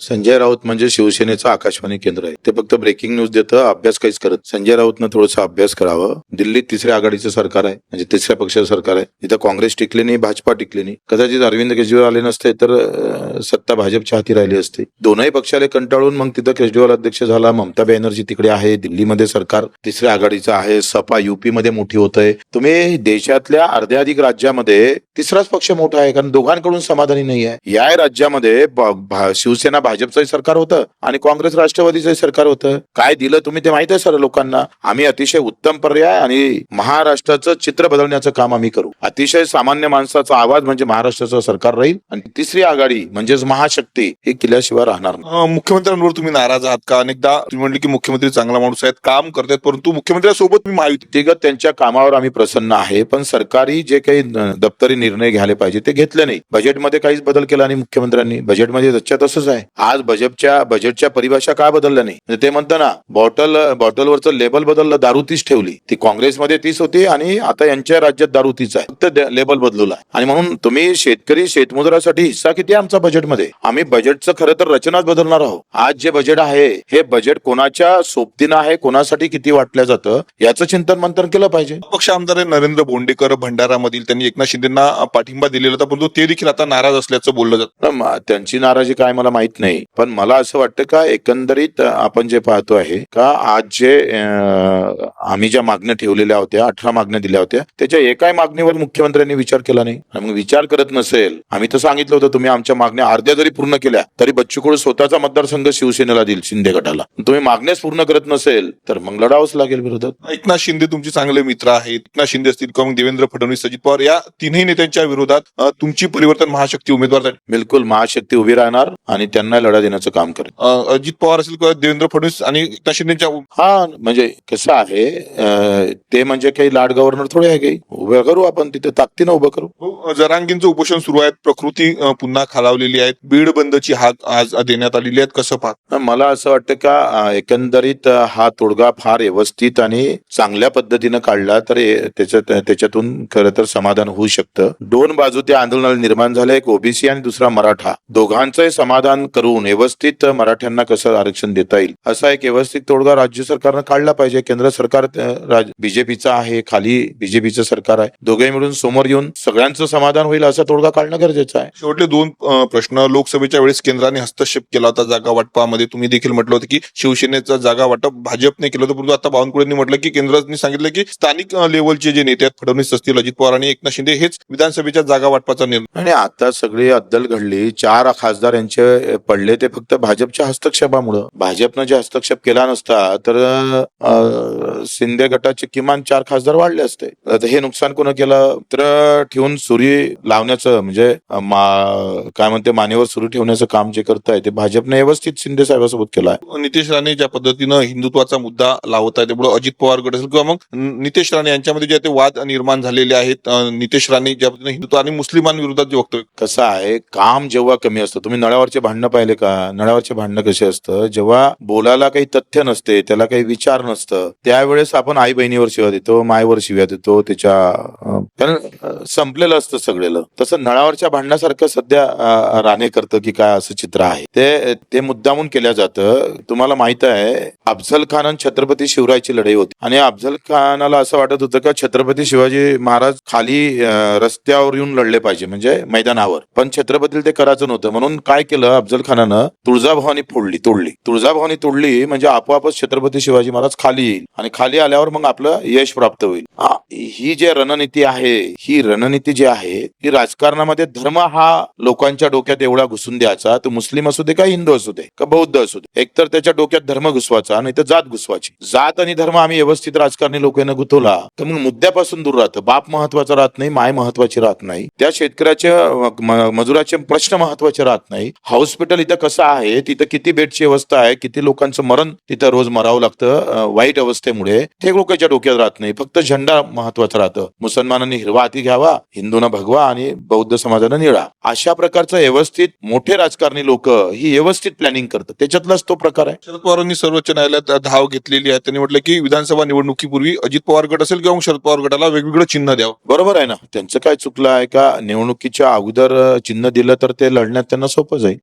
संजय राऊत म्हणजे शिवसेनेचं आकाशवाणी केंद्र आहे. ते फक्त ब्रेकिंग न्यूज देतं अभ्यास काहीच करत. संजय राऊतनं थोडासा अभ्यास करावं. दिल्लीत तिसऱ्या आघाडीचं सरकार आहे म्हणजे तिसऱ्या पक्षाचं सरकार आहे. तिथं काँग्रेस टिकली नाही भाजपा टिकली नाही. कदाचित अरविंद केजरीवाल आले नसते तर सत्ता भाजपच्या हाती राहिली असते. दोनही पक्षाला कंटाळून मग तिथं केजरीवाल अध्यक्ष झाला. ममता बॅनर्जी तिकडे आहे दिल्लीमध्ये सरकार. तिसऱ्या आघाडीचं आहे सपा युपी मध्ये मोठी होत आहे तुम्ही देशातल्या अर्ध्याधिक राज्यामध्ये तिसराच पक्ष मोठा आहे कारण दोघांकडून समाधानी नाही आहे या राज्यामध्ये शिवसेना भाजपचंही सरकार होतं आणि काँग्रेस राष्ट्रवादीचंही सरकार होतं. काय दिलं तुम्ही ते माहीत आहे सर लोकांना? आम्ही अतिशय उत्तम पर्याय आणि महाराष्ट्राचं चित्र बदलण्याचं काम आम्ही करू. अतिशय सामान्य माणसाचा आवाज म्हणजे महाराष्ट्राचं सरकार राहील आणि तिसरी आघाडी म्हणजेच महाशक्ती हे केल्याशिवाय राहणार नाही. मुख्यमंत्र्यांवर तुम्ही नाराज आहात का? अनेकदा तुम्ही म्हणले की मुख्यमंत्री चांगला माणूस आहेत काम करतात परंतु मुख्यमंत्र्यांसोबत महायुती व्यक्तिगत त्यांच्या कामावर आम्ही प्रसन्न आहे पण सरकारी जे काही दप्तरी निर्णय घ्यायला पाहिजे ते घेतले नाही. बजेटमध्ये काहीच बदल केला नाही मुख्यमंत्र्यांनी. बजेटमध्ये तसंच आहे. आज बजेटच्या बजेटच्या परिभाषा का बदलल्या नाही? म्हणजे ते म्हणतं ना बॉटल बॉटलवरचं लेबल बदललं दारू तीच ठेवली. ती काँग्रेसमध्ये तीच होती आणि आता यांच्या राज्यात दारू तीच आहे. फक्त लेबल बदलला. आणि म्हणून तुम्ही शेतकरी शेतमजुरासाठी हिस्सा किती आहे आमचा बजेटमध्ये? आम्ही बजेटचं खरं तर रचनाच बदलणार आहोत. आज जे बजेट आहे हे बजेट कोणाच्या सोबतीनं आहे कोणासाठी किती वाटलं जातं याचं चिंतन मंथन केलं पाहिजे. पक्ष आमदार नरेंद्र बोंडेकर भंडारामधील त्यांनी एकनाथ शिंदेना पाठिंबा दिलेला होता परंतु ते देखील आता नाराज असल्याचं बोललं जातं. त्यांची नाराजी काय मला माहीत नाही. पण मला असं वाटतं का एकंदरीत आपण जे पाहतो आहे का आज जे आम्ही ज्या मागण्या ठेवलेल्या होत्या अठरा मागण्या दिल्या होत्या त्याच्या एकाही मागणीवर मुख्यमंत्र्यांनी विचार केला नाही. मग विचार करत नसेल आम्ही तर सांगितलं होतं तुम्ही आमच्या मागण्या अर्ध्या जरी पूर्ण केल्या तरी बच्चू कडू स्वतःचा मतदारसंघ शिवसेनेला देईल शिंदे गटाला. तुम्ही मागण्याच पूर्ण करत नसेल तर मग लढावंच लागेल विरोधात एकनाथ शिंदे तुमचे चांगले मित्र आहेत. एकनाथ शिंदे असतील किंवा देवेंद्र फडणवीस अजित पवार या तिन्ही नेत्यांच्या विरोधात तुमची परिवर्तन महाशक्ती उमेदवार. बिलकुल महाशक्ती उभी राहणार आणि त्यांना लढा देण्याचं काम करेल. अं, अजित पवार असेल किंवा देवेंद्र फडणवीस आणि एकनाथ शिंदेच्या हा म्हणजे कसं आहे अं, ते म्हणजे काही लाड गव्हर्नर थोडे आहे काही. उभं करू आपण तिथे ताकदीनं उभं करू. भाऊ, जरांगींचं उपोषण सुरू आहे प्रकृती अं, पुन्हा खालावलेली आहे बीड बंदची हाक आज देण्यात आलेली आहेत कसं पाहत? मला असं वाटतं का अं, एकंदरीत अं, हा तोडगा फार व्यवस्थित आणि चांगल्या पद्धतीनं काढला तर हे- त्याच्यात त्याच्यातून खरं तर समाधान होऊ शकतं. दोन बाजू त्या आंदोलनाला निर्माण झाल्या एक ओबीसी आणि दुसरा मराठा. दोघांचंही समाधान करून व्यवस्थित मराठ्यांना कसं आरक्षण देता येईल? असा एक व्यवस्थित तोडगा राज्य सरकारनं काढला पाहिजे. केंद्र सरकार बीजेपीचं आहे खाली बीजेपीचं सरकार आहे. दोघे मिळून समोर येऊन सगळ्यांचं समाधान होईल असा तोडगा काढणं गरजेचं आहे. शेवटले दोन प्रश्न. लोकसभेच्या वेळेस केंद्राने हस्तक्षेप केला होता जागा वाटपामध्ये. तुम्ही देखील म्हटलं होतं की शिवसेनेचं जागा वाटप भाजपने केलं होतं. परंतु आता बावनकुळेंनी म्हटलं की केंद्राने सांगितलं की स्थानिक लेवलचे जे नेते आहेत फडणवीस असतील अजित पवार आणि एकनाथ शिंदे हेच विधानसभेच्या जागा वाटपाचा निर्णय. आणि आता सगळी अद्दल घडली. चार खासदार यांचे पडले ते फक्त भाजपच्या हस्तक्षेपामुळं. भाजपनं जे हस्तक्षेप केला नसता तर शिंदे गटाचे किमान चार खासदार वाढले असते. हे नुकसान कोण केलं? तर ठेवून सुरी लावण्याचं म्हणजे काय म्हणते मानेवर सुरू ठेवण्याचं काम जे करताय ते भाजपने व्यवस्थित शिंदे साहेबांसोबत केलं आहे नितेश राणे ज्या पद्धतीनं हिंदुत्वाचा मुद्दा लावत आहे त्यामुळे अजित पवार गट असेल किंवा मग नितेश राणे यांच्यामध्ये जे ते वाद निर्माण झालेले आहेत नितेश राणे ज्या पद्धतीने हिंदुत्व आणि मुस्लिमांविरोधात जे वक्तव्य कसं आहे? काम जेव्हा कमी असतं तुम्ही नळावरचे भांडणं पाहिले का नळावरचे भांडणं कसे असतं? जेव्हा बोलायला काही तथ्य नसते त्याला काही विचार नसतं त्यावेळेस आपण आई बहिणीवर शिव्या देतो मायवर शिव्या देतो त्याच्या कारण संपलेलं असतं सगळेलं. तसं नळावरच्या भांडणासारखं सध्या राणे करतं की काय असं चित्र आहे. ते ते मुद्दामून केल्या जातं. तुम्हाला माहीत आहे अफझल खान आणि छत्रपती शिवरायची लढाई होती. आणि अफझल खानाला असं वाटत होतं का छत्रपती शिवाजी महाराज खाली रस्त्यावर येऊन लढले पाहिजे म्हणजे मैदानावर. पण छत्रपतीला ते करायचं नव्हतं. म्हणून काय केलं अफजल खानानं तुळजाभवानी फोडली तोडली. तुळजाभवानी तोडली म्हणजे आपोआपच छत्रपती शिवाजी महाराज खाली येईल आणि खाली आल्यावर मग आपलं यश प्राप्त होईल. ही जी रणनीती आहे ही रणनीती जी आहे ती राजकारणामध्ये धर्म हा लोकांच्या डोक्यात एवढा घुसून द्यायचा तो मुस्लिम असू दे का हिंदू असू दे का बौद्ध असू दे एकतर त्याच्या डोक्यात धर्म घुसवायचा नाही तर जात घुसवायची. जात आणि धर्म आम्ही व्यवस्थित राजकारणी लोकांना गुतवला तर मग मुद्द्यापासून दूर राहतं. बाप महत्त्वाचा राहत नाही माय महत्वाची राहत नाही. त्या शेतकऱ्याच्या मजुराचे प्रश्न महत्त्वाचे राहत नाही. हॉस्पिटल इथं कसं आहे तिथं किती बेडची व्यवस्था आहे किती लोकांचं मरण तिथं रोज मरावं लागतं वाईट अवस्थेमुळे. ते लोकांच्या डोक्यात राहत नाही फक्त झेंडा महत्त्वाचा राहतं. मुसलमानांनी हिरवा हाती घ्यावा हिंदूंना भगवा आणि बौद्ध समाजानं निळा. अशा प्रकारचं व्यवस्थित मोठे राजकारणी लोक ही व्यवस्थित प्लॅनिंग करतात. त्याच्यातलाच तो प्रकार आहे. शरद पवारांनी सर्वोच्च न्यायालयात धाव घेतलेली आहे. त्यांनी म्हटलं की विधानसभा निवडणुकीपूर्वी अजित पवार गट असेल किंवा शरद पवार गटाला वेगवेगळं चिन्ह द्यावं. बरोबर आहे ना. त्यांचं काय चुकलं आहे का? निवडणुकीच्या अगोदर चिन्ह दिलं तर ते लढण्यात त्यांना सोपं जाईल.